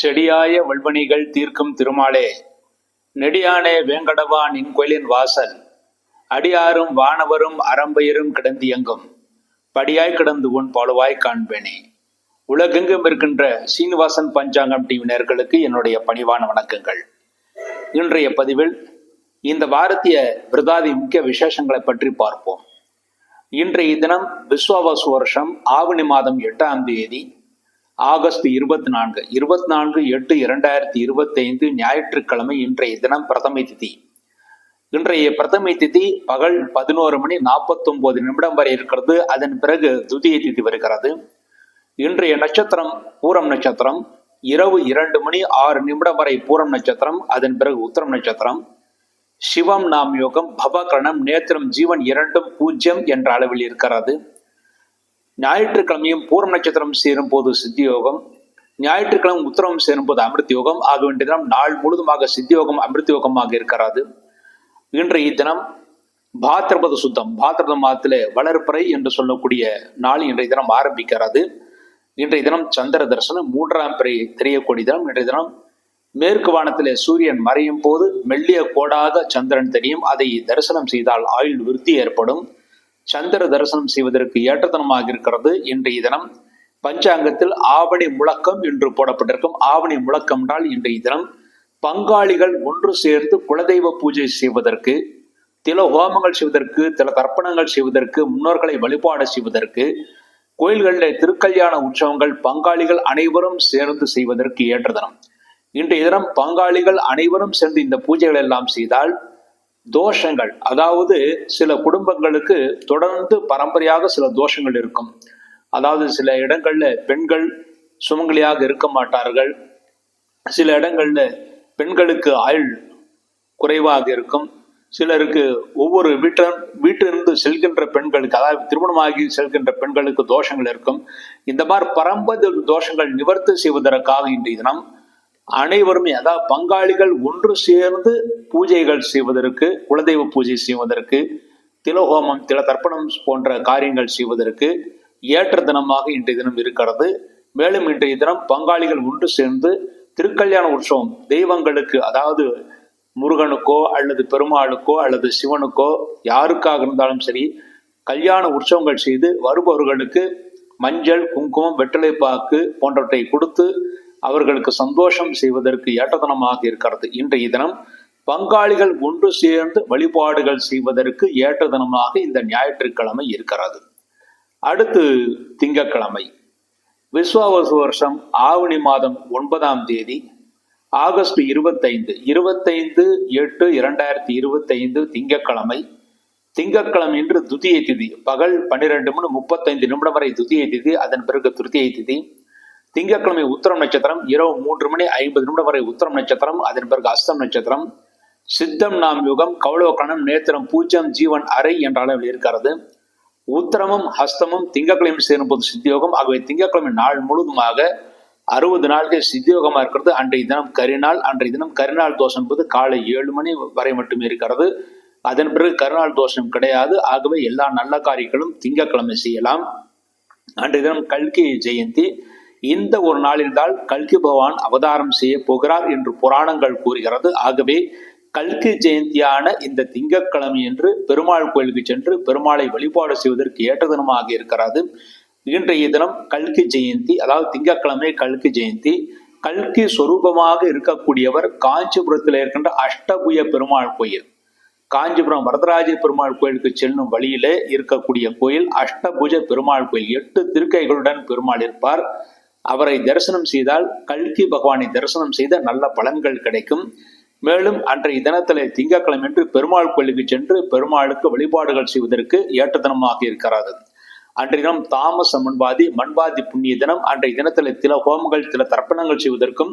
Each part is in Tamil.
செடியாய வல்வனிகள் தீர்க்கும் திருமாலே. நெடியானே வேங்கடவா நின் கோயிலின் வாசல். அடியாரும் வானவரும் அறம்பெயரும் கிடந்தியங்கும் படியாய் கிடந்து உன் பாலுவாய் காண்பேனே. உலகெங்கும் இருக்கின்ற சீனிவாசன் பஞ்சாங்கம் டிவி நேர்களுக்கு என்னுடைய பணிவான வணக்கங்கள். இன்றைய பதிவில் இந்த வாரத்திய விரதாதி முக்கிய விசேஷங்களை பற்றி பார்ப்போம். இன்றைய தினம் விஸ்வாவாசு வருஷம் ஆவணி மாதம் எட்டாம் தேதி ஆகஸ்ட் இருபத்தி நான்கு இருபத்தி நான்கு எட்டு இரண்டாயிரத்தி இருபத்தி ஐந்து ஞாயிற்றுக்கிழமை இன்றைய தினம் பிரதமை திதி. இன்றைய பிரதமை திதி பகல் பதினோரு மணி நாற்பத்தொன்பது நிமிடம் வரை இருக்கிறது. அதன் பிறகு துதிய திதி வருகிறது. இன்றைய நட்சத்திரம் பூரம் நட்சத்திரம். இரவு இரண்டு மணி ஆறு நிமிடம் வரை பூரம் நட்சத்திரம். அதன் பிறகு உத்தரம் நட்சத்திரம். சிவம் நாம் யோகம் பவகரணம் நேத்திரம் ஜீவன் இரண்டும் பூஜ்யம் என்ற அளவில் இருக்கிறது. ஞாயிற்றுக்கிழமையும் பூரம் நட்சத்திரம் சேரும் போது சித்தி யோகம் ஞாயிற்றுக்கிழமை உத்தரம் சேரும் போது அமிர்த யோகம் ஆக வேண்டிய தினம் நாள் முழுதுமாக சித்தி யோகம் அமிர்த யோகமாக இருக்கிறது. இன்றைய தினம் பாத்திரபத சுத்தம் பாத்திரபத மாதத்திலே வளர்ப்பறை என்று சொல்லக்கூடிய நாள் இன்றைய தினம் ஆரம்பிக்கிறது. இன்றைய தினம் சந்திர தரிசனம் மூன்றாம் பிறை தெரியக்கூடிய தினம். இன்றைய தினம் மேற்கு வானத்திலே சூரியன் மறையும் போது மெல்லிய கோடாக சந்திரன் தெரியும். அதை தரிசனம் செய்தால் ஆயுள் விருத்தி ஏற்படும். சந்திர தரிசனம் செய்வதற்கு ஏற்றத்தனமாக இருக்கிறது. இன்றைய தினம் பஞ்சாங்கத்தில் ஆவணி முழக்கம் என்று போடப்பட்டிருக்கும். ஆவணி முழக்கம் என்றால் இன்றைய தினம் பங்காளிகள் ஒன்று சேர்ந்து குலதெய்வ பூஜை செய்வதற்கு தில ஹோமங்கள் செய்வதற்கு தில தர்ப்பணங்கள் செய்வதற்கு முன்னோர்களை வழிபாடு செய்வதற்கு கோயில்களில் திருக்கல்யாண உற்சவங்கள் பங்காளிகள் அனைவரும் சேர்ந்து செய்வதற்கு ஏற்ற தினம். இன்றைய தினம் பங்காளிகள் அனைவரும் சேர்ந்து இந்த பூஜைகள் எல்லாம் செய்தால் தோஷங்கள் அதாவது சில குடும்பங்களுக்கு தொடர்ந்து பரம்பரையாக சில தோஷங்கள் இருக்கும். அதாவது சில இடங்கள்ல பெண்கள் சுமங்கலியாக இருக்க மாட்டார்கள். சில இடங்கள்ல பெண்களுக்கு ஆயுள் குறைவாக இருக்கும். சிலருக்கு ஒவ்வொரு வீட்ட வீட்டிலிருந்து செல்கின்ற பெண்களுக்கு அதாவது திருமணமாகி செல்கின்ற பெண்களுக்கு தோஷங்கள் இருக்கும். இந்த மாதிரி பரம்பரை தோஷங்கள் நிவர்த்தி செய்வதற்காக இன்றைய தினம் அனைவருமே அதாவது பங்காளிகள் ஒன்று சேர்ந்து பூஜைகள் செய்வதற்கு குலதெய்வ பூஜை செய்வதற்கு திலஹோமம் தில தர்ப்பணம் போன்ற காரியங்கள் செய்வதற்கு ஏற்ற தினமாக இன்றைய தினம் இருக்கிறது. மேலும் இன்றைய தினம் பங்காளிகள் ஒன்று சேர்ந்து திருக்கல்யாண உற்சவம் தெய்வங்களுக்கு அதாவது முருகனுக்கோ அல்லது பெருமாளுக்கோ அல்லது சிவனுக்கோ யாருக்காக இருந்தாலும் சரி கல்யாண உற்சவங்கள் செய்து வருபவர்களுக்கு மஞ்சள் குங்குமம் வெற்றிலைப்பாக்கு போன்றவற்றை கொடுத்து அவர்களுக்கு சந்தோஷம் செய்வதற்கு ஏற்றதனமாக இருக்கிறது. இன்றைய தினம் பங்காளிகள் ஒன்று சேர்ந்து வழிபாடுகள் செய்வதற்கு ஏற்ற தினமாக இந்த ஞாயிற்றுக்கிழமை இருக்கிறது. அடுத்து திங்கக்கிழமை. விஸ்வாவசு வருஷம் ஆவணி மாதம் ஒன்பதாம் தேதி ஆகஸ்ட் இருபத்தைந்து. இருபத்தைந்து எட்டு இரண்டாயிரத்தி இருபத்தைந்து திங்கட்கிழமை திங்கக்கிழமை இன்று துதியை திதி. பகல் பன்னிரெண்டு மணி முப்பத்தைந்து நிமிடம் வரை துதியை திதி. அதன் பிறகு திருத்தியை திதி. திங்கட்கிழமை உத்தரம் நட்சத்திரம் இரவு மூன்று மணி ஐம்பது நிமிடம் வரை உத்தரம் நட்சத்திரம் அதன் பிறகு அஸ்தம் நட்சத்திரம் சித்தம் நாம் யுகம் கௌளவக்கணம் நேத்திரம் பூஜ்யம் ஜீவன் அறை என்ற அளவில் இருக்கிறது. உத்தரமும் ஹஸ்தமும் திங்கட்கிழமை சேரும்போது சித்தியோகம் ஆகவே திங்கட்கிழமை நாள் முழுவதுமாக அறுபது நாளுக்கு சித்தியோகமாக இருக்கிறது. அன்றைய தினம் கரிநாள் அன்றைய தினம் கரிநாள் தோஷம் என்பது காலை ஏழு மணி வரை மட்டுமே இருக்கிறது. அதன் பிறகு கரிநாள் தோஷம் கிடையாது. ஆகவே எல்லா நல்ல காரியங்களும் திங்கட்கிழமை செய்யலாம். அன்றைய தினம் கல்கி ஜெயந்தி இந்த ஒரு நாளில்தான் கல்கி பகவான் அவதாரம் செய்ய போகிறார் என்று புராணங்கள் கூறுகிறது. ஆகவே கல்கி ஜெயந்தியான இந்த திங்கட்கிழமை என்று பெருமாள் கோயிலுக்கு சென்று பெருமாளை வழிபாடு செய்வதற்கு ஏற்ற தினமாக இருக்கிறது. இன்றைய தினம் கல்கி ஜெயந்தி அதாவது திங்கட்கிழமை கல்கி ஜெயந்தி கல்கி சொரூபமாக இருக்கக்கூடியவர் காஞ்சிபுரத்தில் இருக்கின்ற அஷ்டபுய பெருமாள் கோயில். காஞ்சிபுரம் வரதராஜ பெருமாள் கோயிலுக்கு செல்லும் வழியிலே இருக்கக்கூடிய கோயில் அஷ்டபுஜ பெருமாள் கோயில். எட்டு திருக்கைகளுடன் பெருமாள் இருப்பார். அவரை தரிசனம் செய்தால் கல்கி பகவானை தரிசனம் செய்த நல்ல பலன்கள் கிடைக்கும். மேலும் அன்றைய தினத்திலே திங்கட்கிழமையன்று பெருமாள் கோயிலுக்கு சென்று பெருமாளுக்கு வழிபாடுகள் செய்வதற்கு ஏற்ற தினமாக இருக்கிறது அன்றைய தினம் தாமச மண்பாதி மண்பாதி புண்ணிய தினம் அன்றைய தினத்தில் சில ஹோமங்கள் சில தர்ப்பணங்கள் செய்வதற்கும்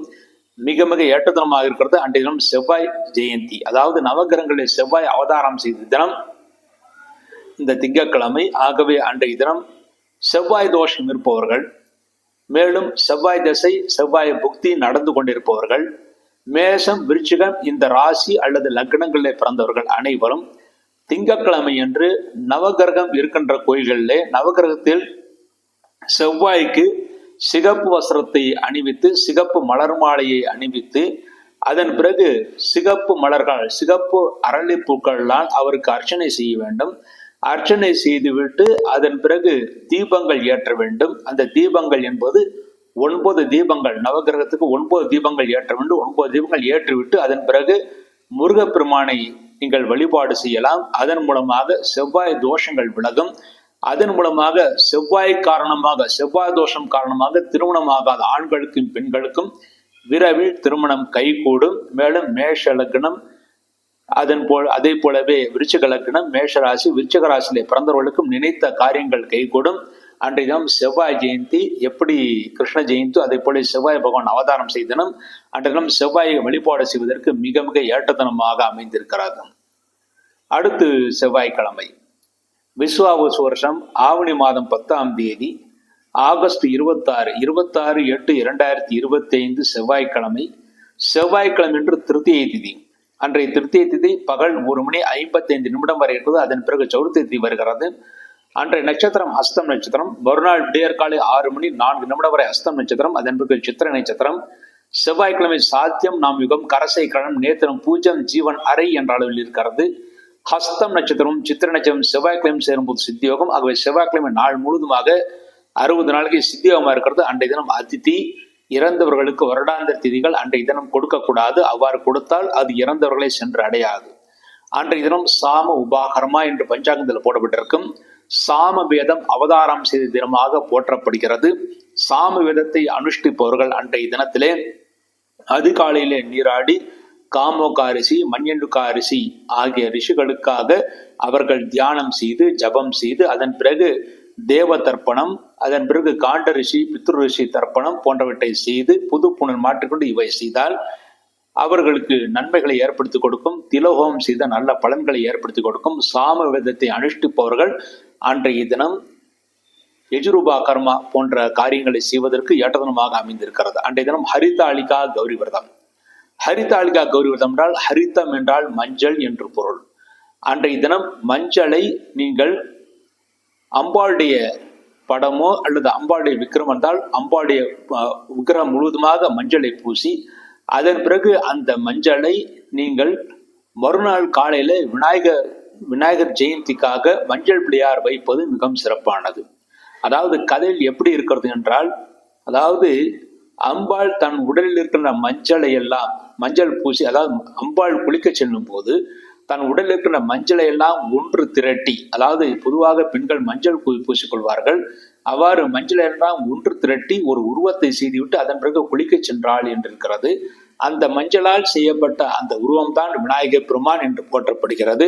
மிக மிக ஏற்ற தினமாக இருக்கிறது. அன்றைய தினம் செவ்வாய் ஜெயந்தி அதாவது நவகிரகங்களில் செவ்வாய் அவதாரம் செய்த தினம். இந்த திங்கக்கிழமை ஆகவே அன்றைய தினம் செவ்வாய் தோஷம் இருப்பவர்கள் மேலும் செவ்வாய் திசை செவ்வாய் புக்தி நடந்து கொண்டிருப்பவர்கள் மேஷம் விருச்சிகம் இந்த ராசி அல்லது லக்னங்களில் பிறந்தவர்கள் அனைவரும் திங்கட்கிழமை அன்று நவகிரகம் இருக்கின்ற கோயில்களிலே நவகிரகத்தில் செவ்வாய்க்கு சிகப்பு வஸ்திரத்தை அணிவித்து சிகப்பு மலர் மாலையை அணிவித்து அதன் பிறகு சிகப்பு மலர்கள் சிகப்பு அரளிப்பூக்களால் அவருக்கு அர்ச்சனை செய்ய வேண்டும். அர்ச்சனை செய்துவிட்டு அதன் பிறகு தீபங்கள் ஏற்ற வேண்டும். அந்த தீபங்கள் என்பது ஒன்பது தீபங்கள். நவகிரகத்துக்கு ஒன்பது தீபங்கள் ஏற்ற வேண்டும். ஒன்பது தீபங்கள் ஏற்றிவிட்டு அதன் பிறகு முருகப்பெருமானை நீங்கள் வழிபாடு செய்யலாம். அதன் மூலமாக செவ்வாய் தோஷங்கள் விலகும். அதன் மூலமாக செவ்வாய் காரணமாக செவ்வாய் தோஷம் காரணமாக திருமணமாகாத ஆண்களுக்கும் பெண்களுக்கும் விரைவில் திருமணம் கைகூடும். மேலும் மேஷ லக்னம் அதன் போல் அதே போலவே விருச்சிக லக்னம் மேஷராசி விருச்சக ராசியிலே பிறந்தவர்களுக்கும் நினைத்த காரியங்கள் கைகூடும். அன்றைய தினம் செவ்வாய் ஜெயந்தி எப்படி கிருஷ்ண ஜெயந்தி அதே போல செவ்வாய் பகவான் அவதாரம் செய்தனும் அன்றைய தினம் செவ்வாயை வழிபாடு செய்வதற்கு மிக மிக ஏற்றத்தனமாக அமைந்திருக்கிறது அடுத்து செவ்வாய்க்கிழமை. விஸ்வாவசு வருஷம் ஆவணி மாதம் பத்தாம் தேதி ஆகஸ்ட் இருபத்தாறு இருபத்தாறு எட்டு இரண்டாயிரத்தி இருபத்தி ஐந்து செவ்வாய்க்கிழமை. செவ்வாய்க்கிழமை என்று திருத்தியை திதி. அன்றைய திருத்திய திதி பகல் ஒரு மணி ஐம்பத்தைந்து நிமிடம் வரை இருக்கிறது. அதன் பிறகு சௌர்த்தி திதி வருகிறது. அன்றைய நட்சத்திரம் ஹஸ்தம் நட்சத்திரம். மறுநாள் விடியற்காலை ஆறு மணி நான்கு நிமிடம் வரை ஹஸ்தம் நட்சத்திரம். அதன் பிறகு சித்திர நட்சத்திரம். செவ்வாய்க்கிழமை சாத்தியம் நாம் யுகம் கரசை கழம் நேத்திரம் பூஜம் ஜீவன் அறை என்ற அளவில் இருக்கிறது. ஹஸ்தம் நட்சத்திரம் சித்திர நட்சத்திரம் செவ்வாய்க்கிழமை சேரும்போது சித்தியோகம். ஆகவே செவ்வாய்க்கிழமை நாள் முழுதுமாக அறுபது நாளைக்கு சித்தியோகமாக இருக்கிறது. அன்றைய தினம் அதித்தி இறந்தவர்களுக்கு வருடாந்திர திதிகள் அன்றைய தினம் கொடுக்கக்கூடாது. அவ்வாறு கொடுத்தால் அது இறந்தவர்களை சென்று அடையாது. அன்றைய தினம் சாம உபாகரமா என்று பஞ்சாங்கத்தில் போடப்பட்டிருக்கும். சாம வேதம் அவதாரம் செய்த தினமாக போற்றப்படுகிறது. சாம வேதத்தை அனுஷ்டிப்பவர்கள் அன்றைய தினத்திலே அதிகாலையிலே நீராடி காமோகா ரிஷி மண்யண்டுகா ரிஷி ஆகிய ரிஷிகளுக்காக அவர்கள் தியானம் செய்து ஜபம் செய்து அதன் பிறகு தேவ தர்ப்பணம் அதன் பிறகு காண்ட ரிஷி பித்ரு ரிஷி தர்ப்பணம் போன்றவற்றை செய்து புது புனல் மாற்றிக்கொண்டு இவை செய்தால் அவர்களுக்கு நன்மைகளை ஏற்படுத்தி கொடுக்கும். திலோகம் செய்த நல்ல பலன்களை ஏற்படுத்தி கொடுக்கும். சாம விதத்தை அனுஷ்டிப்பவர்கள் அன்றைய தினம் எஜுரூபா கர்மா போன்ற காரியங்களை செய்வதற்கு ஏற்றதனமாக அமைந்திருக்கிறது. அன்றைய தினம் ஹரிதாளிகா கௌரி விரதம் ஹரிதாளிகா கௌரி விரதம் என்றால் ஹரித்தம் என்றால் மஞ்சள் என்று பொருள். அன்றைய தினம் மஞ்சளை நீங்கள் அம்பாளுடைய படமோ அல்லது அம்பாளுடைய விக்கிரம் என்றால் அம்பாடிய விக்கிரம் முழுவதுமாக மஞ்சளை பூசி அதன் பிறகு அந்த மஞ்சளை நீங்கள் மறுநாள் காலையில் விநாயகர் விநாயகர் ஜெயந்திக்காக மஞ்சள் பிள்ளையார் வைப்பது மிகவும் சிறப்பானது. அதாவது கதையில் எப்படி இருக்கிறது என்றால் அதாவது அம்பாள் தன் உடலில் இருக்கிற மஞ்சளை எல்லாம் மஞ்சள் பூசி அதாவது அம்பாள் குளிக்க செல்லும் போது தன் உடலில் இருக்கிற மஞ்சளை எல்லாம் ஒன்று திரட்டி அதாவது பொதுவாக பெண்கள் மஞ்சள் பூ பூசிக்கொள்வார்கள். அவ்வாறு மஞ்சளை எல்லாம் ஒன்று திரட்டி ஒரு உருவத்தை செய்துவிட்டு அதன் பிறகு குளிக்கச் சென்றாள் என்றிருக்கிறது. அந்த மஞ்சளால் செய்யப்பட்ட அந்த உருவம்தான் விநாயகர் பெருமான் என்று போற்றப்படுகிறது.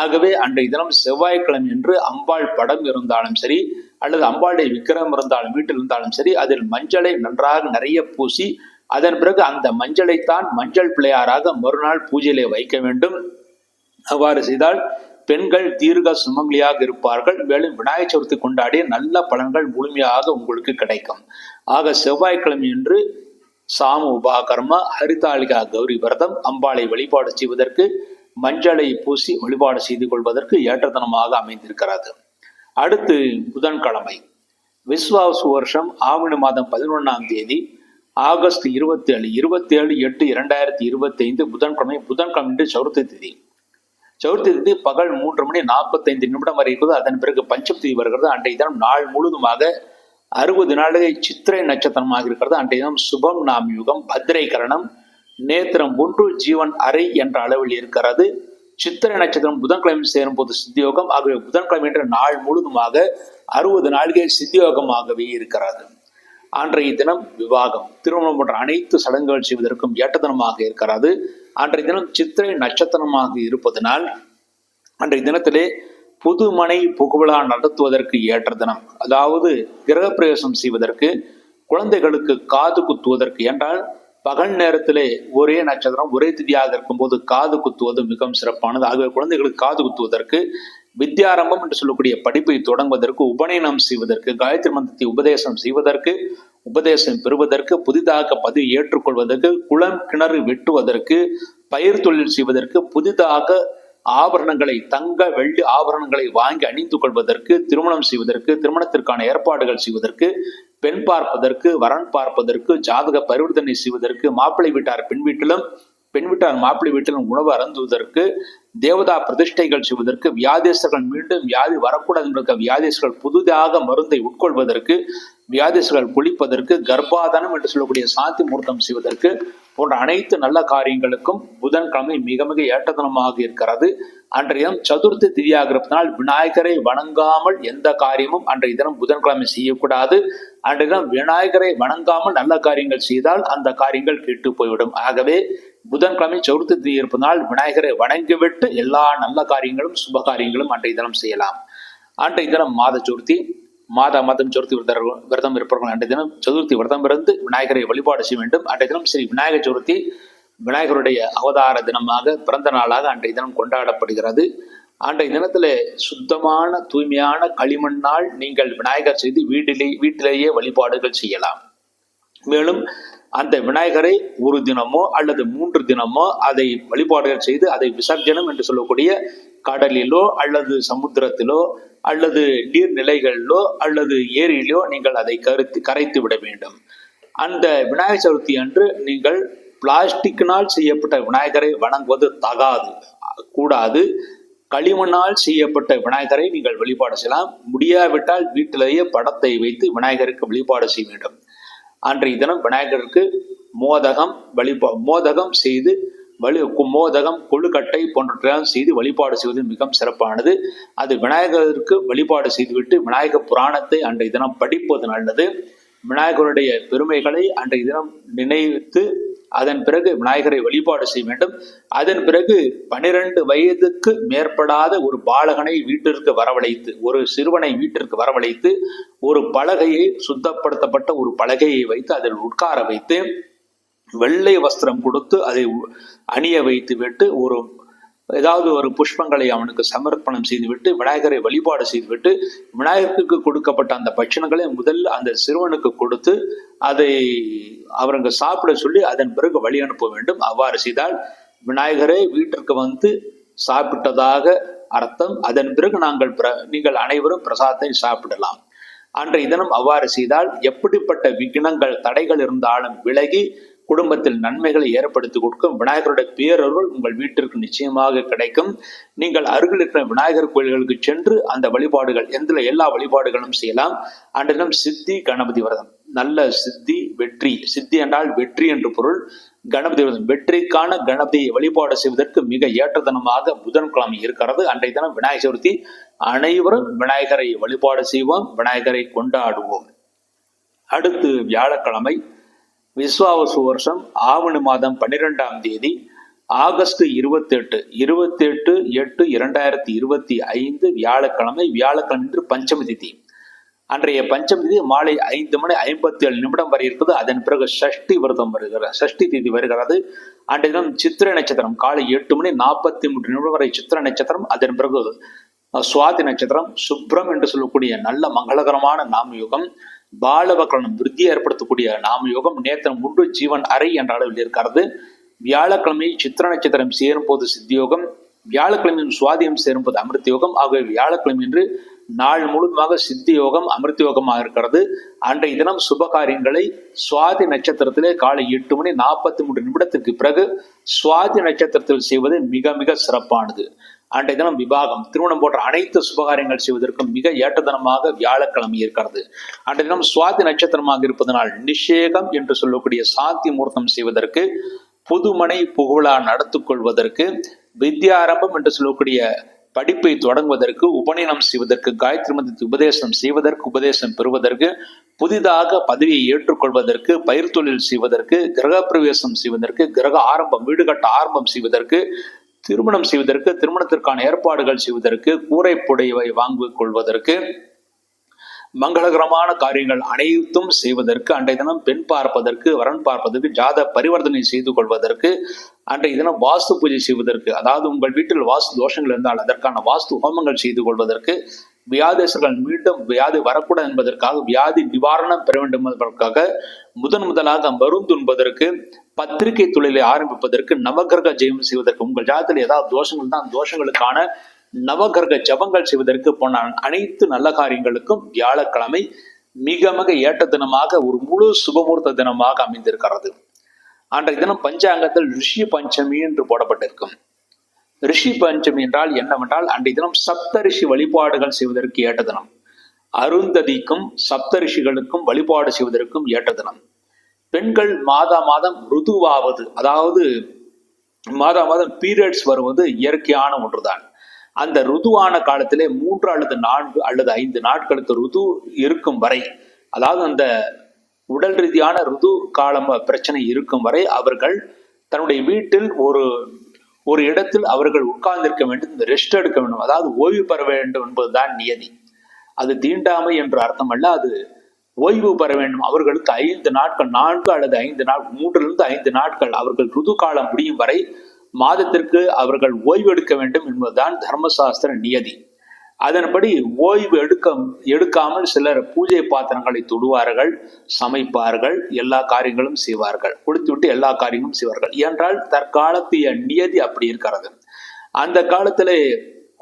ஆகவே அன்றைய தினம் செவ்வாய்க்கிழமை என்று அம்பாள் படம் இருந்தாலும் சரி அல்லது அம்பாளுடைய விக்கிரம் இருந்தாலும் வீட்டில் இருந்தாலும் சரி அதில் மஞ்சளை நன்றாக நிறைய பூசி அதன் பிறகு அந்த மஞ்சளைத்தான் மஞ்சள் பிள்ளையாராக மறுநாள் பூஜையிலே வைக்க வேண்டும். அவ்வாறு செய்தால் பெண்கள் தீர்க்க சுமங்கலியாக இருப்பார்கள். மேலும் விநாயகர் சதுர்த்தி கொண்டாடி நல்ல பலன்கள் முழுமையாக உங்களுக்கு கிடைக்கும். ஆக செவ்வாய்க்கிழமை என்று சாம உபாகர்ம ஹரிதாளிகா கௌரி விரதம் அம்பாளை வழிபாடு செய்வதற்கு மஞ்சளை பூசி வழிபாடு செய்து கொள்வதற்கு ஏற்றத்தனமாக அமைந்திருக்கிறது. அடுத்து புதன்கிழமை. விஸ்வாசு வருஷம் ஆவணி மாதம் பதினொன்றாம் தேதி ஆகஸ்ட் இருபத்தி ஏழு இருபத்தி ஏழு எட்டு இரண்டாயிரத்தி இருபத்தி ஐந்து புதன்கிழமை புதன்கிழமை என்று திதி. சௌர்த்தி பகல் மூன்று மணி நாற்பத்தைந்து நிமிடம் வரை இருப்பது அதன் பிறகு பஞ்சம் வருகிறது. அன்றைய தினம் நாள் முழுதுமாக அறுபது நாளுகை சித்திரை நட்சத்திரமாக இருக்கிறது. அன்றைய தினம் சுபம் நாம் யுகம் பத்ரை கரணம் நேத்திரம் ஒன்று ஜீவன் அறை என்ற அளவில் இருக்கிறது. சித்திரை நட்சத்திரம் புதன்கிழமை சேரும் போது சித்தியோகம். ஆகவே புதன்கிழமை என்ற நாள் முழுதுமாக அறுபது நாள்கள் சித்தியோகமாகவே இருக்கிறது. அன்றைய தினம் விவாகம். திருமணம் போன்ற அனைத்து சடங்குகள் செய்வதற்கும் ஏற்றதனமாக இருக்கிறது. அன்றைய தினம் சித்திரை நட்சத்திரமாக இருப்பதனால் அன்றைய தினத்திலே புதுமனை புகழா நடத்துவதற்கு ஏற்ற தினம் அதாவது கிரகப்பிரவேசம் செய்வதற்கு குழந்தைகளுக்கு காது குத்துவதற்கு என்றால் பகல் நேரத்திலே ஒரே நட்சத்திரம் ஒரே திதியாக இருக்கும்போது காது குத்துவது மிகவும் சிறப்பானது. ஆகவே குழந்தைகளுக்கு காது குத்துவதற்கு வித்யாரம்பம் என்று சொல்லக்கூடிய படிப்பை தொடங்குவதற்கு உபநயனம் செய்வதற்கு காயத்ரி மந்திரத்தை உபதேசம் செய்வதற்கு உபதேசம் பெறுவதற்கு புதிதாக பதிவு ஏற்றுக்கொள்வதற்கு குளம் கிணறு வெட்டுவதற்கு பயிர் தொழில் செய்வதற்கு புதிதாக ஆபரணங்களை தங்க வெள்ளி ஆபரணங்களை வாங்கி அணிந்து கொள்வதற்கு திருமணம் செய்வதற்கு திருமணத்திற்கான ஏற்பாடுகள் செய்வதற்கு பெண் பார்ப்பதற்கு வரன் பார்ப்பதற்கு ஜாதக பரிவர்த்தனை செய்வதற்கு மாப்பிள்ளை வீட்டார் பெண் வீட்டிலும் பெண் வீட்டார் மாப்பிள்ளை வீட்டிலும் உணவு அருந்துவதற்கு தேவதா பிரதிஷ்டைகள் செய்வதற்கு வியாதேசர்கள் மீண்டும் வியாதி வரக்கூடாது என்பதற்கு வியாதேசர்கள் புதிதாக மருந்தை உட்கொள்வதற்கு வியாதேசர்கள் குளிப்பதற்கு கர்ப்பாதானம் என்று சொல்லக்கூடிய சாந்தி முகூர்த்தம் செய்வதற்கு போன்ற அனைத்து நல்ல காரியங்களுக்கும் புதன்கிழமை மிக மிக ஏற்றதனமாக இருக்கிறது. அன்றைய தினம் சதுர்த்தி திதியாக இருப்பதனால் விநாயகரை வணங்காமல் எந்த காரியமும் அன்றைய தினம் புதன்கிழமை செய்யக்கூடாது. அன்றைய தினம் விநாயகரை வணங்காமல் நல்ல காரியங்கள் செய்தால் அந்த காரியங்கள் கெட்டு போய்விடும். ஆகவே புதன்கிழமை சதுர்த்தி திதி இருப்பதனால் விநாயகரை வணங்கிவிட்டு எல்லா நல்ல காரியங்களும் சுப காரியங்களும் அன்றைய தினம் செய்யலாம். அன்றைய தினம் மாத சதுர்த்தி மாதா மாதம் சதுர்த்தி விரதம் விரதம் இருப்பவர்கள் அன்றைய தினம் சதுர்த்தி விரதம் இருந்து விநாயகரை வழிபாடு செய்ய வேண்டும். அன்றைய தினம் ஸ்ரீ விநாயகர் சதுர்த்தி விநாயகருடைய அவதார தினமாக பிறந்த நாளாக அன்றைய தினம் கொண்டாடப்படுகிறது. அன்றைய தினத்துல சுத்தமான தூய்மையான களிமண்ணால் நீங்கள் விநாயகர் செய்து வீட்டிலே வீட்டிலேயே வழிபாடுகள் செய்யலாம். மேலும் அந்த விநாயகரை ஒரு தினமோ அல்லது மூன்று தினமோ அதை வழிபாடுகள் செய்து அதை விசர்ஜனம் என்று சொல்லக்கூடிய கடலிலோ அல்லது சமுத்திரத்திலோ அல்லது நீர்நிலைகளிலோ அல்லது ஏரியிலோ நீங்கள் அதை கருத்து கரைத்து விட வேண்டும். அந்த விநாயகர் சதுர்த்தி அன்று நீங்கள் பிளாஸ்டிக்கினால் செய்யப்பட்ட விநாயகரை வணங்குவது தகாது. கூடாது. களிமண்ணால் செய்யப்பட்ட விநாயகரை நீங்கள் வழிபாடு செய்யலாம். முடியாவிட்டால் வீட்டிலேயே படத்தை வைத்து விநாயகருக்கு வழிபாடு செய்ய வேண்டும். அன்றைய தினம் விநாயகருக்கு மோதகம் வழிபா மோதகம் செய்து வழி மோதகம் கொழுக்கட்டை போன்றவற்றையெல்லாம் செய்து வழிபாடு செய்வது மிகவும் சிறப்பானது. அது விநாயகருக்கு வழிபாடு செய்துவிட்டு விநாயகர் புராணத்தை அன்றைய தினம் படிப்பது நல்லது. விநாயகருடைய பெருமைகளை அன்றைய தினம் நினைத்து அதன் பிறகு விநாயகரை வழிபாடு செய்ய வேண்டும். அதன் பிறகு பனிரெண்டு வயதுக்கு மேற்படாத ஒரு பாலகனை வீட்டிற்கு வரவழைத்து ஒரு சிறுவனை வீட்டிற்கு வரவழைத்து ஒரு பலகையை சுத்தப்படுத்தப்பட்ட ஒரு பலகையை வைத்து அதில் உட்கார வைத்து வெள்ளை வஸ்திரம் கொடுத்து அதை அணிய வைத்து விட்டு ஒரு ஏதாவது ஒரு புஷ்பங்களை அவனுக்கு சமர்ப்பணம் செய்துவிட்டு விநாயகரை வழிபாடு செய்துவிட்டு விநாயகருக்கு கொடுக்கப்பட்ட அந்த பட்சணங்களை முதல்ல அந்த சிறுவனுக்கு கொடுத்து அதை அவருங்க சாப்பிட சொல்லி அதன் பிறகு வழி அனுப்ப வேண்டும். அவ்வாறு செய்தால் விநாயகரே வீட்டிற்கு வந்து சாப்பிட்டதாக அர்த்தம். அதன் பிறகு நாங்கள் நீங்கள் அனைவரும் பிரசாதத்தை சாப்பிடலாம். அன்றைய தினம் அவ்வாறு செய்தால் எப்படிப்பட்ட விக்னங்கள் தடைகள் இருந்தாலும் விலகி குடும்பத்தில் நன்மைகளை ஏற்படுத்தி கொடுக்கும். விநாயகருடைய பேரருள் உங்கள் வீட்டிற்கு நிச்சயமாக கிடைக்கும். நீங்கள் அருகில் இருக்கிற விநாயகர் கோயில்களுக்கு சென்று அந்த வழிபாடுகள் எந்த எல்லா வழிபாடுகளும் செய்யலாம். அன்றிடம் சித்தி கணபதி விரதம். நல்ல சித்தி வெற்றி. சித்தி என்றால் வெற்றி என்று பொருள். கணபதி வெற்றிக்கான கணபதியை வழிபாடு செய்வதற்கு மிக ஏற்றதனமாக புதன்கிழமை இருக்கிறது. அன்றைய தினம் விநாயகர் சதுர்த்தி. அனைவரும் விநாயகரை வழிபாடு செய்வோம் விநாயகரை கொண்டாடுவோம். அடுத்து வியாழக்கிழமை விஸ்வாவசு வருஷம் ஆவணி மாதம் பன்னிரெண்டாம் தேதி ஆகஸ்ட் இருபத்தி எட்டு இருபத்தி எட்டு எட்டு இரண்டாயிரத்தி இருபத்தி ஐந்து வியாழக்கிழமை. வியாழக்கிழமை என்று பஞ்சமி திதி. அன்றைய பஞ்சமி திதி மாலை ஐந்து மணி ஐம்பத்தி ஏழு நிமிடம் வரை இருக்குது. அதன் பிறகு சஷ்டி விரதம் வருகிறது சஷ்டி திதி வருகிறது அன்றைய தினம் சித்திரை நட்சத்திரம். காலை எட்டு மணி நாற்பத்தி மூன்று நிமிடம் வரை சித்திர நட்சத்திரம். அதன் பிறகு சுவாதி நட்சத்திரம். சுப்ரம் என்று சொல்லக்கூடிய நல்ல மங்களகரமான நாமயோகம். பாலவக்கரணம் விருத்தி ஏற்படுத்தக்கூடிய நாமயோகம். நேத்திரம் முண்டு ஜீவன் அறை என்ற அளவில் இருக்கிறது. வியாழக்கிழமை சித்திர நட்சத்திரம் சேரும் போது சித்தியோகம். வியாழக்கிழமையின் சுவாதியம் சேரும் போது அமிர்த யோகம் ஆகவே வியாழக்கிழமை என்று நாள் முழுவதுமாக சித்தி யோகம் அமிர்த யோகமாக இருக்கிறது. அன்றைய தினம் சுப காரியங்களை சுவாதி நட்சத்திரத்திலே காலை எட்டு மணி நாற்பத்தி மூன்று நிமிடத்திற்கு பிறகு சுவாதி நட்சத்திரத்தில் செய்வது மிக மிக சிறப்பானது. அன்றைய தினம் விவாகம் திருமணம் போன்ற அனைத்து சுபகாரியங்கள் செய்வதற்கும் மிக ஏற்றதனமாக வியாழக்கிழமை இருக்கிறது. அன்றைய தினம் சுவாதி நட்சத்திரமாக இருப்பதனால் நிஷேகம் என்று சொல்லக்கூடிய சாந்தி மூர்த்தம் செய்வதற்கு புதுமனை புகழா நடத்து கொள்வதற்கு வித்யாரம்பம் என்று சொல்லக்கூடிய படிப்பை தொடங்குவதற்கு உபநயனம் செய்வதற்கு காயத்ரி மந்திரத்தை உபதேசம் செய்வதற்கு உபதேசம் பெறுவதற்கு புதிதாக பதவியை ஏற்றுக்கொள்வதற்கு பயிர் தொழில் செய்வதற்கு கிரக பிரவேசம் செய்வதற்கு கிரக ஆரம்பம் வீடு கட்ட ஆரம்பம் செய்வதற்கு திருமணம் செய்வதற்கு திருமணத்திற்கான ஏற்பாடுகள் செய்வதற்கு கூரை புடையவை வாங்கிக் கொள்வதற்கு மங்களகரமான காரியங்கள் அனைத்தும் செய்வதற்கு அன்றைய தினம் பெண் பார்ப்பதற்கு வரன் பார்ப்பதற்கு ஜாத பரிவர்த்தனை செய்து கொள்வதற்கு அன்றைய தினம் வாஸ்து பூஜை செய்வதற்கு அதாவது உங்கள் வீட்டில் வாஸ்து தோஷங்கள் இருந்தால் அதற்கான வாஸ்து ஹோமங்கள் செய்து கொள்வதற்கு வியாதேசர்கள் மீண்டும் வியாதி வரக்கூடாது என்பதற்காக வியாதி நிவாரணம் பெற வேண்டும் என்பதற்காக முதன் முதலாக மருந்து உண்பதற்கு பத்திரிகை தொழிலை ஆரம்பிப்பதற்கு நவகிரக ஜெயம் செய்வதற்கு உங்கள் ஜாதத்தில் ஏதாவது தோஷங்கள் தான் தோஷங்களுக்கான நவகிரக ஜபங்கள் செய்வதற்கு போன அனைத்து நல்ல காரியங்களுக்கும் வியாழக்கிழமை மிக மிக ஏற்ற தினமாக ஒரு முழு சுபமுகூர்த்த தினமாக அமைந்திருக்கிறது. அன்றைய தினம் பஞ்சாங்கத்தில் ரிஷி பஞ்சமி என்று போடப்பட்டிருக்கும். ரிஷி பஞ்சமி என்றால் என்னவென்றால் அன்றைய தினம் சப்தரிஷி வழிபாடுகள் செய்வதற்கு ஏற்ற தினம். அருந்ததிக்கும் சப்த ரிஷிகளுக்கும் வழிபாடு செய்வதற்கும் ஏற்ற தினம். பெண்கள் மாதா மாதம் ருதுவாவது அதாவது மாதா மாதம் பீரியட்ஸ் வருவது இயற்கையான ஒன்றுதான். அந்த ருதுவான காலத்திலே மூன்று அல்லது நான்கு அல்லது ஐந்து நாட்களுக்கு ருது இருக்கும் வரை அதாவது அந்த உடல் ரீதியான ருது காலம் பிரச்சனை இருக்கும் வரை அவர்கள் தன்னுடைய வீட்டில் ஒரு ஒரு இடத்தில் அவர்கள் உட்கார்ந்திருக்க வேண்டும் ரெஸ்ட் எடுக்க வேண்டும். அதாவது ஓய்வு பெற வேண்டும் என்பதுதான் நியதி. அது தீண்டாமை என்று அர்த்தம் அல்ல அது ஓய்வு பெற வேண்டும். அவர்களுக்கு ஐந்து நாட்கள் நான்கு அல்லது ஐந்து நாள் மூன்றிலிருந்து ஐந்து நாட்கள் அவர்கள் ருது காலம் முடியும் வரை மாதத்திற்கு அவர்கள் ஓய்வு எடுக்க வேண்டும் என்பதுதான் தர்மசாஸ்திர நியதி. அதன்படி ஓய்வு எடுக்க எடுக்காமல் சிலர் பூஜை பாத்திரங்களை தொடுவார்கள் சமைப்பார்கள் எல்லா காரியங்களும் செய்வார்கள் கொடுத்துவிட்டு எல்லா காரியங்களும் செய்வார்கள். என்றால் தற்காலத்திய நியதி அப்படி இருக்கிறது. அந்த காலத்திலே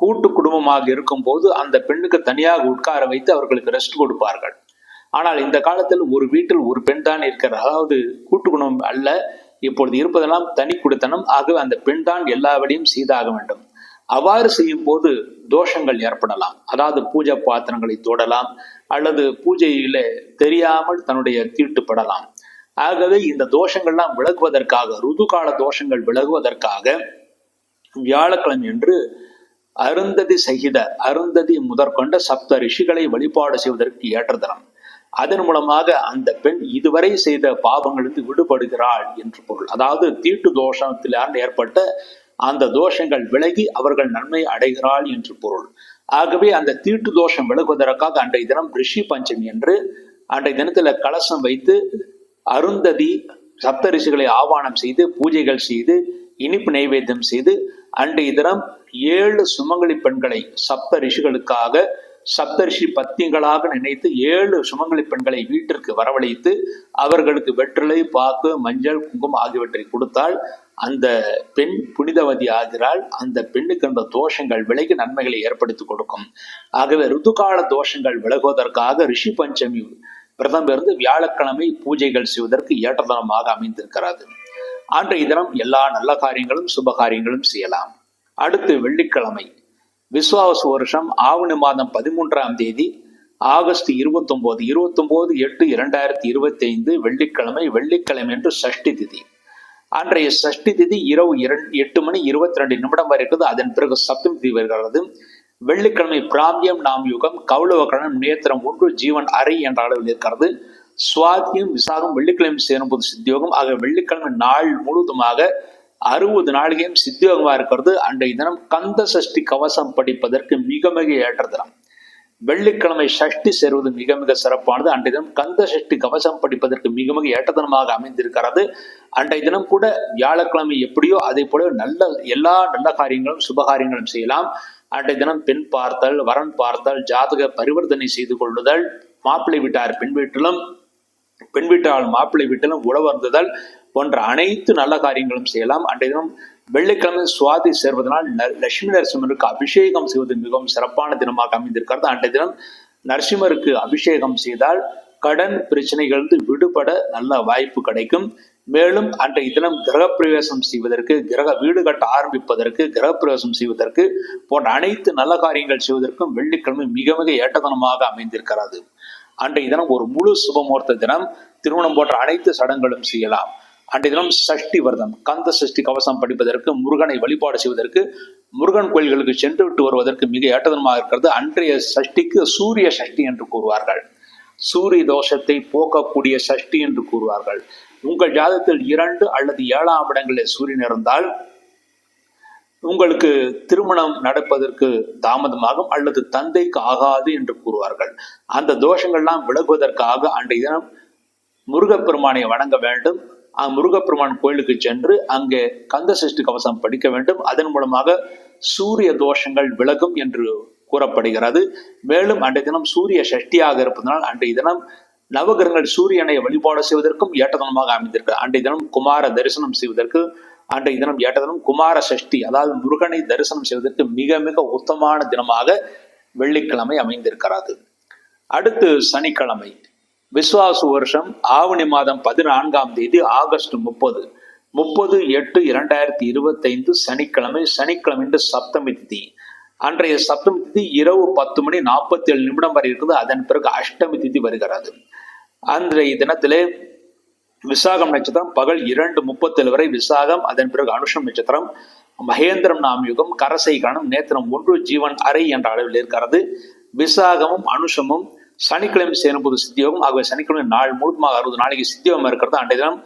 கூட்டு குடும்பமாக இருக்கும் போது அந்த பெண்ணுக்கு தனியாக உட்கார வைத்து அவர்களுக்கு ரெஸ்ட் கொடுப்பார்கள். ஆனால் இந்த காலத்தில் ஒரு வீட்டில் ஒரு பெண் தான் இருக்கிறார். அதாவது கூட்டு குடும்பம் அல்ல இப்பொழுது இருப்பதெல்லாம் தனி குடித்தனம். ஆகவே அந்த பெண் தான் எல்லா செய்தாக வேண்டும். அவ்வாறு செய்யும் போது தோஷங்கள் ஏற்படலாம். அதாவது பூஜை பாத்திரங்களை தொடலாம். அல்லது பூஜையில தெரியாமல் தன்னுடைய தீட்டுப்படலாம் ஆகவே இந்த தோஷங்கள்லாம் விலகுவதற்காக ருதுகால தோஷங்கள் விலகுவதற்காக வியாழக்கிழமை என்று அருந்ததி சகித அருந்ததி முதற்கொண்ட சப்த ரிஷிகளை வழிபாடு செய்வதற்கு ஏற்ற தினம் அதன் மூலமாக அந்த பெண் இதுவரை செய்த பாவங்களிலிருந்து விடுபடுகிறாள் என்று பொருள். அதாவது தீட்டு தோஷத்திலிருந்து ஏற்பட்ட அந்த தோஷங்கள் விலகி அவர்கள் நன்மை அடைகிறாள் என்று பொருள். ஆகவே அந்த தீட்டு தோஷம் விலகுவதற்காக அன்றைய தினம் ரிஷி பஞ்சமி என்று அன்றைய தினத்துல கலசம் வைத்து அருந்ததி சப்தரிசிகளை ஆவானம் செய்து பூஜைகள் செய்து இனிப்பு நைவேத்தியம் செய்து அன்றைய தினம் ஏழு சுமங்கலி பெண்களை சப்த ரிஷிகளுக்காக சப்தர்ஷி பத்தியங்களாக நினைத்து ஏழு சுமங்கலி பெண்களை வீட்டிற்கு வரவழைத்து அவர்களுக்கு வெற்றிலை பாக்கு மஞ்சள் குங்குமம் ஆகியவற்றை கொடுத்தால் அந்த பெண் புனிதவதி ஆகிறாள். அந்த பெண்ணுக்கு அந்த தோஷங்கள் விலகி நன்மைகளை ஏற்படுத்தி கொடுக்கும். ஆகவே ருதுகால தோஷங்கள் விலகுவதற்காக ரிஷி பஞ்சமி விரதம் இருந்து வியாழக்கிழமை பூஜைகள் செய்வதற்கு ஏற்றதனமாக அமைந்திருக்கிறது. அன்றைய தினம் எல்லா நல்ல காரியங்களும் சுப காரியங்களும் செய்யலாம். அடுத்து வெள்ளிக்கிழமை. விஸ்வாவசு வருஷம் ஆவணி மாதம் பதிமூன்றாம் தேதி ஆகஸ்ட் இருபத்தொம்போது இருபத்தொம்போது எட்டு இரண்டாயிரத்தி இருபத்தி ஐந்து வெள்ளிக்கிழமை வெள்ளிக்கிழமை என்று சஷ்டி திதி. அன்றைய சஷ்டி திதி இரவு இரண்டு எட்டு மணி இருபத்தி ரெண்டு நிமிடம் வரை இருக்குது. அதன் பிறகு சப்தமி திதி வருகிறது வெள்ளிக்கிழமை பிராந்தியம் நாம் யுகம் கௌளவக்கரணம் நேத்திரம் ஒன்று ஜீவன் அறை என்ற அளவில் இருக்கிறது. சுவாத்தியம் விசாகம் வெள்ளிக்கிழமை சேரும் போது சித்தியோகம். ஆக வெள்ளிக்கிழமை நாள் முழுவதுமாக அறுபது நாளிகையும் சித்தியோகமா இருக்கிறது. அன்றைய தினம் கந்த சஷ்டி கவசம் படிப்பதற்கு மிக மிக ஏற்ற தினம். வெள்ளிக்கிழமை சஷ்டி சேருவது மிக மிக சிறப்பானது. அன்றைய தினம் கந்த சஷ்டி கவசம் படிப்பதற்கு மிக மிக ஏற்றதனமாக அமைந்திருக்கிறது. அன்றைய தினம் கூட வியாழக்கிழமை எப்படியோ அதே போல நல்ல எல்லா நல்ல காரியங்களும் சுபகாரியங்களும் செய்யலாம். அன்றைய தினம் பெண் பார்த்தல் வரன் பார்த்தல் ஜாதக பரிவர்த்தனை செய்து கொள்ளுதல் மாப்பிள்ளை வீட்டார் பெண் வீட்டிலும் பெண் வீட்டால் மாப்பிள்ளை வீட்டிலும் உழவர்ந்துதல் போன்ற அனைத்து நல்ல காரியங்களும் செய்யலாம். அன்றைய தினம் வெள்ளிக்கிழமை சுவாதி சேர்வதனால் ந- லட்சுமி நரசிம்மருக்கு அபிஷேகம் செய்வது மிகவும் சிறப்பான தினமாக அமைந்திருக்கிறது. அன்றைய தினம் நரசிம்மருக்கு அபிஷேகம் செய்தால் கடன் பிரச்சனைகளிலிருந்து விடுபட நல்ல வாய்ப்பு கிடைக்கும். மேலும் அன்றைய தினம் கிரகப்பிரவேசம் செய்வதற்கு கிரக வீடு கட்ட ஆரம்பிப்பதற்கு கிரகப்பிரவேசம் செய்வதற்கு போன்ற அனைத்து நல்ல காரியங்கள் செய்வதற்கும் வெள்ளிக்கிழமை மிக மிக ஏற்றதனமாக அமைந்திருக்கிறது. அன்றைய தினம் ஒரு முழு சுபமுகூர்த்த தினம். திருமணம் போன்ற அனைத்து சடங்குகளும் செய்யலாம். அன்றைய தினம் சஷ்டி விரதம். கந்த சஷ்டி கவசம் படிப்பதற்கு முருகனை வழிபாடு செய்வதற்கு முருகன் கோயில்களுக்கு சென்று விட்டு வருவதற்கு மிக ஏற்றதனமாக இருக்கிறது. அன்றைய சஷ்டிக்கு சூரிய சஷ்டி என்று கூறுவார்கள். சூரிய தோஷத்தை போக்கக்கூடிய சஷ்டி என்று கூறுவார்கள். உங்கள் ஜாதத்தில் இரண்டு அல்லது ஏழாம் இடங்களில் சூரியன் இருந்தால் உங்களுக்கு திருமணம் நடப்பதற்கு தாமதமாகும் அல்லது தந்தைக்கு ஆகாது என்று கூறுவார்கள். அந்த தோஷங்கள்லாம் விலகுவதற்காக அன்றைய தினம் முருகப்பெருமானை வணங்க வேண்டும். முருகப்பெருமான் கோயிலுக்கு சென்று அங்கே கந்த சஷ்டி கவசம் படிக்க வேண்டும். அதன் மூலமாக சூரிய தோஷங்கள் விலகும் என்று கூறப்படுகிறது. மேலும் அன்றைய தினம் சூரிய சஷ்டியாக இருப்பதனால் அன்றைய தினம் நவகிரகங்கள் சூரியனை வழிபாடு செய்வதற்கும் ஏற்றதனமாக அமைந்திருக்கு. அன்றைய தினம் குமார தரிசனம் செய்வதற்கு அன்றைய தினம் ஏற்றதனம் குமார சஷ்டி அதாவது முருகனை தரிசனம் செய்வதற்கு மிக மிக உத்தமான தினமாக வெள்ளிக்கிழமை அமைந்திருக்கிறது. அடுத்து சனிக்கிழமை. விஸ்வாசு வருஷம் ஆவணி மாதம் பதினான்காம் தேதி ஆகஸ்ட் முப்பது. முப்பது எட்டு இரண்டாயிரத்தி இருபத்தைந்து சனிக்கிழமை சனிக்கிழமை என்று சப்தமி திதி. அன்றைய சப்தமி திதி இரவு பத்து மணி நாற்பத்தி ஏழு நிமிடம் வரை இருக்குது. அதன் பிறகு அஷ்டமி திதி வருகிறது. அன்றைய தினத்திலே விசாகம் நட்சத்திரம் பகல் இரண்டு முப்பத்தேழு வரை விசாகம் அதன் பிறகு அனுஷம் நட்சத்திரம் மகேந்திரம் நாமயுகம் கரசை கணம் நேத்திரம் ஒன்று ஜீவன் அறை என்ற அளவில் இருக்கிறது. விசாகமும் அனுஷமும் சனிக்கிழமை சேரும் போது சித்தியோகம் ஆகவே சனிக்கிழமை நாள் முழுதுமாக அறுபது நாளைக்கு சித்தியோகம் இருக்கிறது? அன்றைய தினம்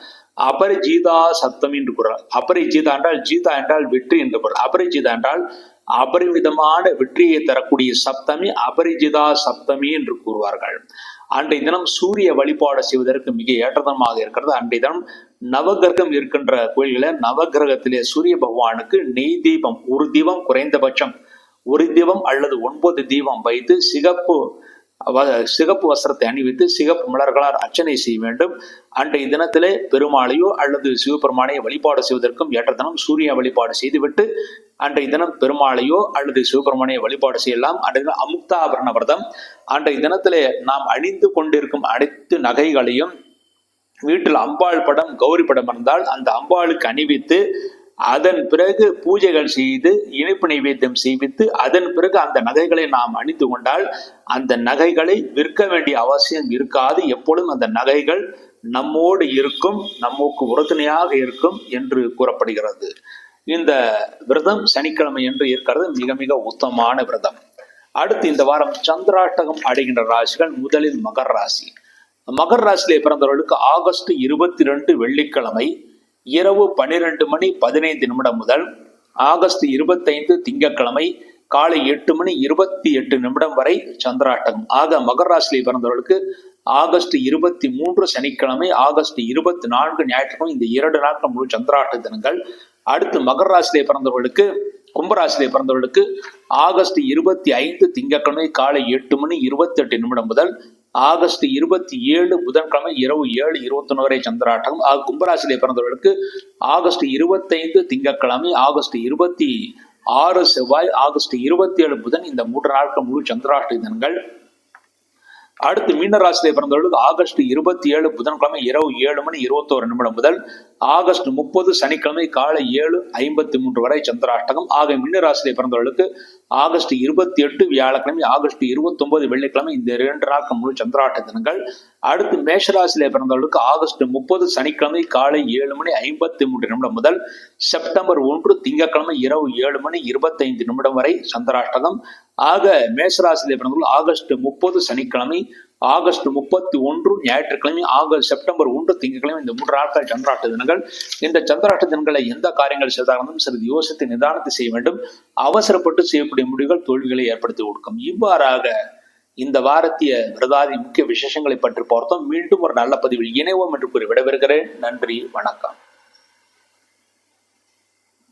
அபரிஜீதா சப்தமி என்று கூறார் அபரிஜீதா என்றால் ஜீதா என்றால் வெற்றி என்று பொருள். அபரிஜீதா என்றால் அபரிமிதமான வெற்றியை தரக்கூடிய சப்தமி அபரிஜிதா சப்தமி என்று கூறுவார்கள். அன்றைய தினம் சூரிய வழிபாடு செய்வதற்கு மிக ஏற்றதமாக இருக்கிறது. அன்றைய தினம் நவகிரகம் இருக்கின்ற கோயில்களில் நவகிரகத்திலே சூரிய பகவானுக்கு நெய் தீபம் ஒரு தீபம் குறைந்தபட்சம் ஒரு தீபம் அல்லது ஒன்பது தீபம் வைத்து சிகப்பு சிகப்பு வஸ்திரத்தை அணிவித்து சிகப்பு மலர்களால் அர்ச்சனை செய்ய வேண்டும். அன்றைய தினத்திலே பெருமாளையோ அல்லது சிவபெருமானையோ வழிபாடு செய்வதற்கும் ஏற்ற தினம் சூரிய வழிபாடு செய்துவிட்டு அன்றைய தினம் பெருமாளையோ அல்லது சிவபெருமானையோ வழிபாடு செய்யலாம். அன்றைய தினம் அமுக்தாபரண விரதம். அன்றைய தினத்திலே நாம் அணிந்து கொண்டிருக்கும் அனைத்து நகைகளையும் வீட்டில் அம்பாள் படம் கௌரி படம் இருந்தால் அந்த அம்பாளுக்கு அணிவித்து அதன் பிறகு பூஜைகள் செய்து இனிப்பு நைவேத்தியம் செய்வித்து அதன் பிறகு அந்த நகைகளை நாம் அணிந்து கொண்டால் அந்த நகைகளை விற்க வேண்டிய அவசியம் இருக்காது. எப்பொழுதும் அந்த நகைகள் நம்மோடு இருக்கும் நமக்கு உறுதுணையாக இருக்கும் என்று கூறப்படுகிறது. இந்த விரதம் சனிக்கிழமை என்று இருக்கிறது. மிக மிக உத்தமான விரதம். அடுத்து இந்த வாரம் சந்திராஷ்டகம் அடைகின்ற ராசிகள் முதலில் மகர் ராசி. மகர் ராசியிலே பிறந்தவர்களுக்கு ஆகஸ்ட் இருபத்தி ரெண்டு வெள்ளிக்கிழமை இரவு பன்னிரெண்டு மணி பதினைந்து நிமிடம் முதல் ஆகஸ்ட் இருபத்தைந்து திங்கட்கிழமை காலை எட்டு மணி இருபத்தி எட்டு நிமிடம் வரை சந்திராட்டம். ஆக மகர ராசியில் பிறந்தவர்களுக்கு ஆகஸ்ட் இருபத்தி மூன்று சனிக்கிழமை ஆகஸ்ட் இருபத்தி நான்கு ஞாயிற்றுக்கிழமை இந்த இரண்டு நாட்கள் முழு சந்திராட்ட தினங்கள். அடுத்து மகர ராசியிலே பிறந்தவர்களுக்கு கும்பராசியிலே பிறந்தவர்களுக்கு ஆகஸ்ட் இருபத்தி ஐந்து திங்கட்கிழமை காலை எட்டு மணி இருபத்தி எட்டு நிமிடம் முதல் ஆகஸ்ட் இருபத்தி ஏழு புதன்கிழமை இரவு ஏழு இருபத்தொன்னு வரை சந்திராட்டம் ஆக கும்பராசியிலே பிறந்தவர்களுக்கு ஆகஸ்ட் இருபத்தைந்து திங்கட்கிழமை ஆகஸ்ட் இருபத்தி ஆறு செவ்வாய் ஆகஸ்ட் இருபத்தி ஏழு புதன் இந்த மூன்று நாட்கள் முழு சந்திராஷ்ட தினங்கள். அடுத்து மீனராசியிலே பிறந்தவர்களுக்கு ஆகஸ்ட் இருபத்தி ஏழு புதன்கிழமை இரவு ஏழு மணி இருபத்தோரு நிமிடம் முதல் ஆகஸ்ட் முப்பது சனிக்கிழமை காலை ஏழு ஐம்பத்தி மூன்று வரை சந்திராஷ்டகம். ஆக மீனராசியிலே பிறந்தவர்களுக்கு ஆகஸ்ட் இருபத்தி எட்டு வியாழக்கிழமை ஆகஸ்ட் இருபத்தி ஒன்பது வெள்ளிக்கிழமை இந்த இரண்டு நாட்கள் முழு சந்திராட்ட தினங்கள் அடுத்து மேஷராசியில பிறந்தவர்களுக்கு ஆகஸ்ட் முப்பது சனிக்கிழமை காலை ஏழு மணி ஐம்பத்தி மூன்று நிமிடம் முதல் செப்டம்பர் ஒன்று திங்கட்கிழமை இரவு ஏழு மணி இருபத்தைந்து நிமிடம் வரை சந்திராஷ்டகம். ஆக மேஷராசியில பிறந்தவர்கள் ஆகஸ்ட் முப்பது சனிக்கிழமை ஆகஸ்ட் முப்பத்தி ஒன்று ஞாயிற்றுக்கிழமை ஆகஸ்ட் செப்டம்பர் ஒன்று திங்கட்கிழமை இந்த மூன்று நாட்கள் சந்திராட்ட தினங்கள். இந்த சந்திராட்ட தினங்களை எந்த காரியங்கள் செய்தாலும் சிறிது யோசித்து நிதானத்தை செய்ய வேண்டும். அவசரப்பட்டு செய்யக்கூடிய முடிவுகள் தோல்விகளை ஏற்படுத்தி கொடுக்கும். இவ்வாறாக இந்த வாரத்திய விரதாதி முக்கிய விசேஷங்களை பற்றி பார்த்தோம். மீண்டும் ஒரு நல்ல பதிவில் இணைவோம் என்று கூறி விடைபெறுகிறேன். நன்றி வணக்கம்.